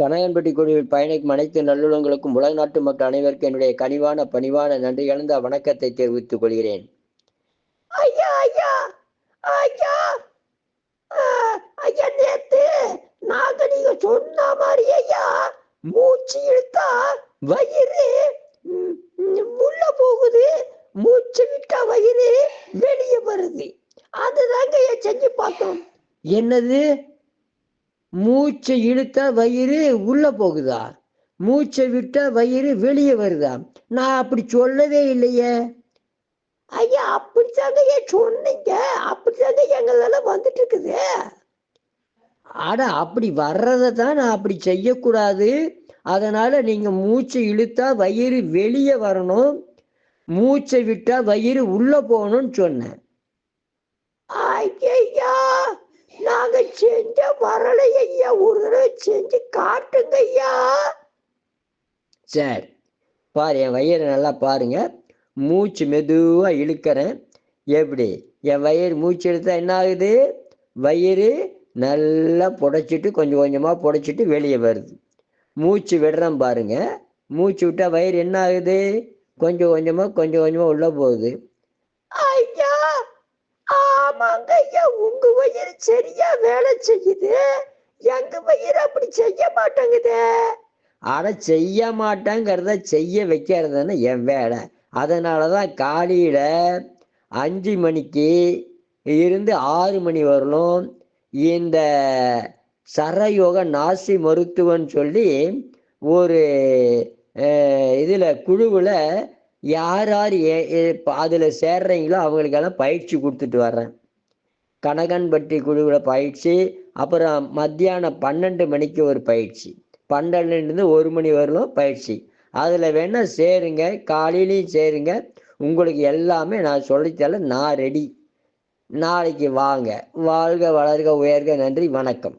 கனகன்பட்டி குழுவில் பயணிக்கும் அனைத்து நல்லுள்ளங்களுக்கும் உலக நாட்டு மக்கள் அனைவருக்கும் என்னுடைய கனிவான பணிவான நன்றி கலந்த வணக்கத்தை தெரிவித்துக் கொள்கிறேன். ஐயா ஐயா ஐயா ஐயா நேத்து நாங்க நீங்க சொன்ன மாதிரி ஐயா மூச்சு இழுத்தா வயிறு உள்ள போகுது மூச்சு விட்டா வயிறு வெளியே வருது. அதுதாங்க ஐயா செஞ்சு பார்த்தோம். என்னது? மூச்சை இழுத்தா வயிறு உள்ள போகுதா? மூச்சை விட்டா வயிறு வெளியே வருதா? நான் அப்படி சொல்லவே இல்லையே. ஐயா அப்படித்தாங்க ஏன் சொன்னீங்க. அப்படித்தாங்க எங்களெல்லாம் வந்துட்டு இருக்குது அட அப்படி வர்றதை தான் நான் அப்படி செய்யக்கூடாது. அதனால நீங்க மூச்சை இழுத்தா வயிறு வெளியே வரணும். மூச்சை விட்டா வயிறு உள்ள போகணும்னு சொன்னேன். ஐயா நாங்க செஞ்ச வரலை ஐயா. ஒரு தடவை செஞ்சு காட்டுங்க ஐயா. சரி பாரு என் வயிறை நல்லா பாருங்க. மூச்சு மெதுவா இழுக்கிறேன். எப்படி? என் வயிறு மூச்சு இழுத்தா என்ன ஆகுது? வயிறு நல்லா புடைச்சிட்டு கொஞ்சம் கொஞ்சமா புடைச்சிட்டு வெளியே வருது. மூச்சு விடுறேன் பாருங்க. மூச்சு விட்டா வயிறு என்ன ஆகுது? கொஞ்சம் கொஞ்சமா கொஞ்சம் கொஞ்சமா உள்ள போகுது. ஐயா ஆமாங்க உங்க வயிறு சரியா வேலை செய்யுது? எங்க வயிறு அப்படி செய்ய மாட்டேங்குதே? ஆனா செய்ய மாட்டேங்கிறத செய்ய வைக்கிறதுன்னு என் வேலை. அதனால தான் காலையில் அஞ்சு மணிக்கு இருந்து ஆறு மணி வரலும் இந்த சரயோக நாசி மருத்துவன்னு சொல்லி ஒரு இதில் குழுவில் யார் யார் அதில் சேர்றீங்களோ அவங்களுக்கெல்லாம் பயிற்சி கொடுத்துட்டு வர்றேன். கனகன்பட்டி குழுவில் பயிற்சி அப்புறம் மத்தியானம் பன்னெண்டு மணிக்கு ஒரு பயிற்சி. பன்னெண்டுலேருந்து ஒரு மணி வரலும் பயிற்சி. அதில் வேணால் சேருங்க காலையிலையும் சேருங்க. உங்களுக்கு எல்லாமே நான் சொல்லித்தால நான் ரெடி நாளைக்கு வாங்க. வாழ்க வளர்க உயர்க நன்றி வணக்கம்.